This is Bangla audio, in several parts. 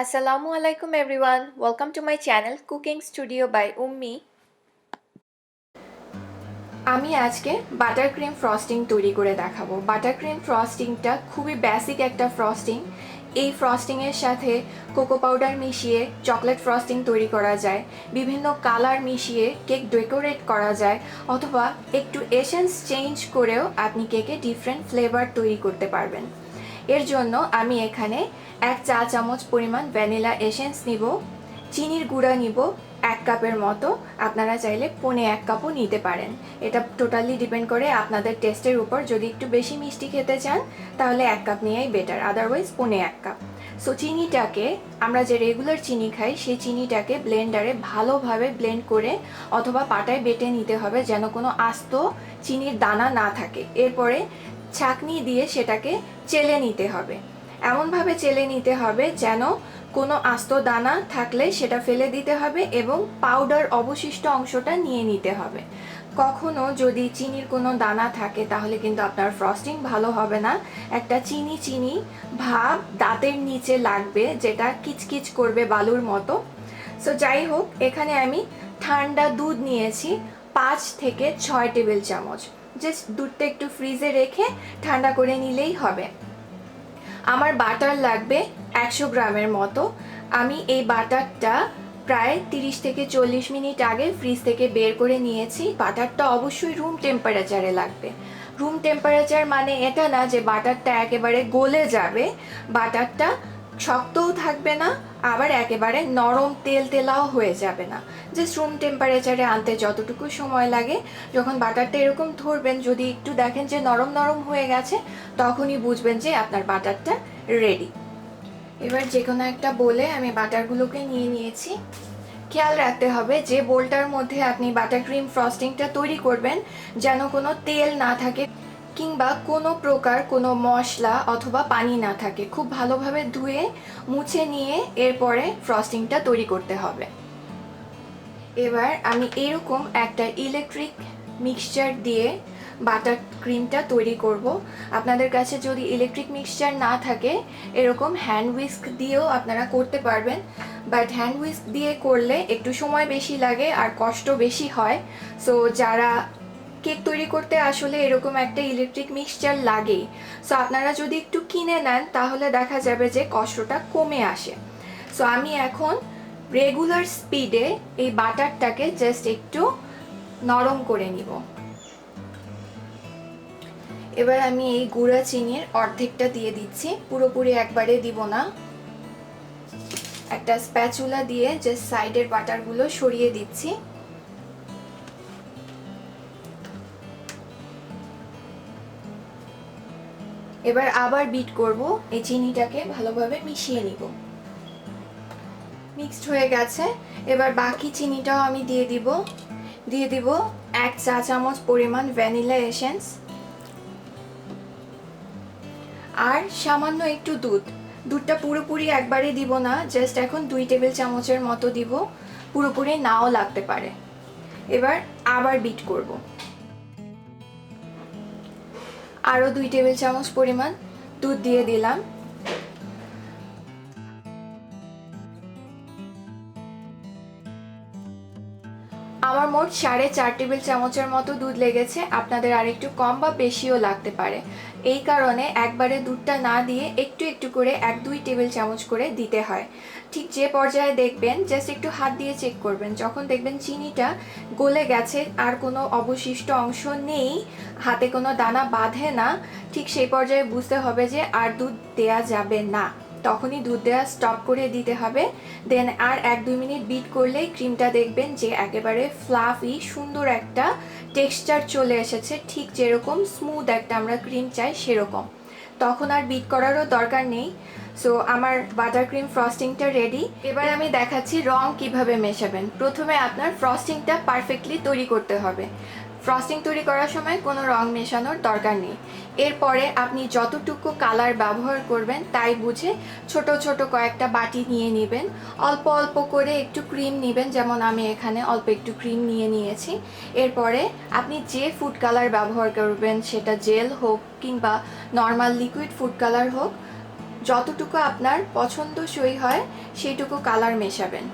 Assalamu alaikum everyone. Welcome to my channel, Cooking Studio by Ummi. আমি আজকে বাটার ক্রিম ফ্রস্টিং তৈরি করে দেখাবো। বাটার ক্রিম ফ্রস্টিংটা খুবই বেসিক একটা ফ্রস্টিং এই ফ্রস্টিংয়ের সাথে কোকো পাউডার মিশিয়ে চকলেট ফ্রস্টিং তৈরি করা যায়। বিভিন্ন কালার মিশিয়ে কেক ডেকোরেট করা যায়। অথবা একটু এসেন্স চেঞ্জ করেও আপনি কেকে ডিফারেন্ট ফ্লেভার তৈরি করতে পারবেন। এর জন্য আমি এখানে এক চা চামচ পরিমাণ ভ্যানিলা এসেন্স নিব, চিনির গুঁড়া নিব, এক কাপের মতো। আপনারা চাইলে পনে এক কাপও নিতে পারেন। এটা টোটালি ডিপেন্ড করে আপনাদের টেস্টের উপর। যদি একটু বেশি মিষ্টি খেতে চান, তাহলে এক কাপ নিয়েই বেটার। আদারওয়াইজ পনে এক কাপ। সো, চিনিটাকে আমরা যে রেগুলার চিনি খাই, সেই চিনিটাকে ব্লেন্ডারে ভালোভাবে ব্লেন্ড করে অথবা পাটায় বেটে নিতে হবে যেন কোনো আস্ত চিনির দানা না থাকে। এরপরে ছাঁকনি দিয়ে সেটাকে চেলে নিতে হবে। এমনভাবে চেলে নিতে হবে যেন কোনো আস্ত দানা থাকলে সেটা ফেলে দিতে হবে এবং পাউডার অবশিষ্ট অংশটা নিয়ে নিতে হবে। কখনো যদি চিনির কোনো দানা থাকে তাহলে কিন্তু আপনার ফ্রস্টিং ভালো হবে না। একটা চিনি চিনি ভাব দাঁতের নিচে লাগবে যেটা কিচকিচ করবে বালুর মতো। সো যাই হোক, এখানে আমি ঠান্ডা দুধ নিয়েছি পাঁচ থেকে ছয় টেবিল চামচ। জাস্ট দুধটা একটু ফ্রিজে রেখে ঠান্ডা করে নিলেই হবে। আমার বাটার লাগবে একশো গ্রামের মতো। আমি এই বাটারটা প্রায় তিরিশ থেকে চল্লিশ মিনিট আগে ফ্রিজ থেকে বের করে নিয়েছি। বাটারটা অবশ্যই রুম টেম্পারেচারে লাগবে। রুম টেম্পারেচার মানে এটা না যে বাটারটা একেবারে গলে যাবে। বাটারটা শক্তও থাকবে না আবার একেবারে নরম তেল তেলাও হয়ে যাবে না। জাস্ট রুম টেম্পারেচারে আনতে যতটুকু সময় লাগে। যখন বাটারটা এরকম ধরবেন, যদি একটু দেখেন যে নরম নরম হয়ে গেছে, তখনই বুঝবেন যে আপনার বাটারটা রেডি এবার যে কোনো একটা বলে আমি বাটারগুলোকে নিয়ে নিয়েছি। খেয়াল রাখতে হবে যে বোলটার মধ্যে আপনি বাটার ক্রিম ফ্রস্টিংটা তৈরি করবেন, যেন কোনো তেল না থাকে। কিংবা কোনো প্রকার কোনো মশলা অথবা পানি না থাকে, খুব ভালোভাবে ধুয়ে, মুছে নিয়ে এরপরে ফ্রস্টিংটা তৈরি করতে হবে। এবার আমি এরকম একটা ইলেকট্রিক মিক্সচার দিয়ে বাটার ক্রিমটা তৈরি করব। আপনাদের কাছে যদি ইলেকট্রিক মিক্সচার না থাকে, এরকম হ্যান্ড উইস্ক দিয়েও আপনারা করতে পারবেন। বাট হ্যান্ড উইস্ক দিয়ে করলে একটু সময় বেশি লাগে আর কষ্ট বেশি হয়। সো যারা কেক তৈরি করতে আসলে এরকম একটা ইলেকট্রিক মিক্সচার লাগেই। সো আপনারা যদি একটু কিনে নেন, তাহলে দেখা যাবে যে কষ্টটা কমে আসে। সো আমি এখন রেগুলার স্পিডে এই বাটারটাকে জাস্ট একটু নরম করে নিব। এবার আমি এই গুঁড়া চিনির অর্ধেকটা দিয়ে দিচ্ছি। পুরোপুরি একবারে দিব না। একটা স্প্যাচুলা দিয়ে জাস্ট সাইডের বাটারগুলো সরিয়ে দিচ্ছি। এবার আবার বিট করব, এই চিনিটাকে ভালোভাবে মিশিয়ে নিব। মিক্সড হয়ে গেছে। এবার বাকি চিনিটাও আমি দিয়ে দিব। দিয়ে দিব এক চা চামচ পরিমাণ ভ্যানিলা এসেন্স আর সামান্য একটু দুধ। দুধটা পুরোপুরি একবারে দিব না, জাস্ট এখন দুই টেবিল চামচের মতো দিব। পুরোপুরি নাও লাগতে পারে। এবার আবার বিট করব। আরও দুই টেবিল চামচ পরিমাণ দুধ দিয়ে দিলাম। আমার মোট সাড়ে চার টেবিল চামচের মতো দুধ লেগেছে। আপনাদের আর একটু কম বা বেশিও লাগতে পারে। এই কারণে একবারে দুধটা না দিয়ে একটু একটু করে এক দুই টেবিল চামচ করে দিতে হয়। ঠিক যে পর্যায়ে দেখবেন, জাস্ট একটু হাত দিয়ে চেক করবেন। যখন দেখবেন চিনিটা গলে গেছে আর কোনো অবশিষ্ট অংশ নেই, হাতে কোনো দানা বাঁধে না, ঠিক সেই পর্যায়ে বুঝতে হবে যে আর দুধ দেয়া যাবে না। তখনই দুধ দেওয়া স্টপ করে দিতে হবে। দেন আর এক দুই মিনিট বিট করলেই ক্রিমটা দেখবেন যে একেবারে ফ্লাফি সুন্দর একটা টেক্সচার চলে এসেছে। ঠিক যেরকম স্মুথ একটা আমরা ক্রিম চাই সেরকম। তখন আর বিট করারও দরকার নেই। সো আমার বাটার ক্রিম ফ্রস্টিংটা রেডি এবার আমি দেখাচ্ছি রং কীভাবে মেশাবেন। প্রথমে আপনার ফ্রস্টিংটা পারফেক্টলি তৈরি করতে হবে। ফ্রস্টিং তৈরি করার সময় কোনো রং মেশানোর দরকার নেই। এরপরে আপনি যতটুকু কালার ব্যবহার করবেন তাই বুঝে ছোট ছোট কয়েকটা বাটি নিয়ে নেবেন। অল্প অল্প করে একটু ক্রিম নেবেন, যেমন আমি এখানে অল্প একটু ক্রিম নিয়ে নিয়েছি। এরপরে আপনি যে ফুড কালার ব্যবহার করবেন, সেটা জেল হোক কিংবা নর্মাল লিকুইড ফুড কালার হোক, যতটুকু আপনার পছন্দসই হয়, সেইটুকু কালার মেশাবেন।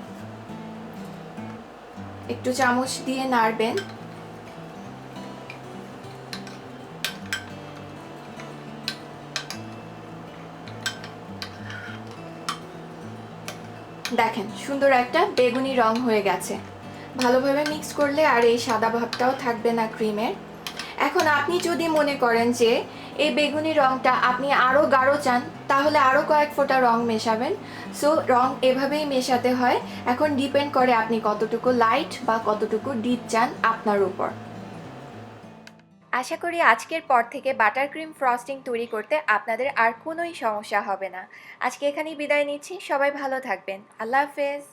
একটু চামচ দিয়ে নাড়বেন। দেখেন, সুন্দর একটা বেগুনি রং হয়ে গেছে। ভালোভাবে মিক্স করলে আর এই সাদা ভাবটাও থাকবে না ক্রিমের এখন আপনি যদি মনে করেন যে এই বেগুনি রংটা আপনি আরও গাঢ় চান, তাহলে আরও কয়েক ফোঁটা রং মেশাবেন। সো রং এভাবেই মেশাতে হয়। এখন ডিপেন্ড করে আপনি কতটুকু লাইট বা কতটুকু ডিপ চান আপনার উপর। আশা করি আজকের পর থেকে বাটার ক্রিম ফ্রস্টিং তৈরি করতে আপনাদের আর কোনোই সমস্যা হবে না। আজকে এখানেই বিদায় নিচ্ছি। সবাই ভালো থাকবেন। আল্লাহ হাফেজ।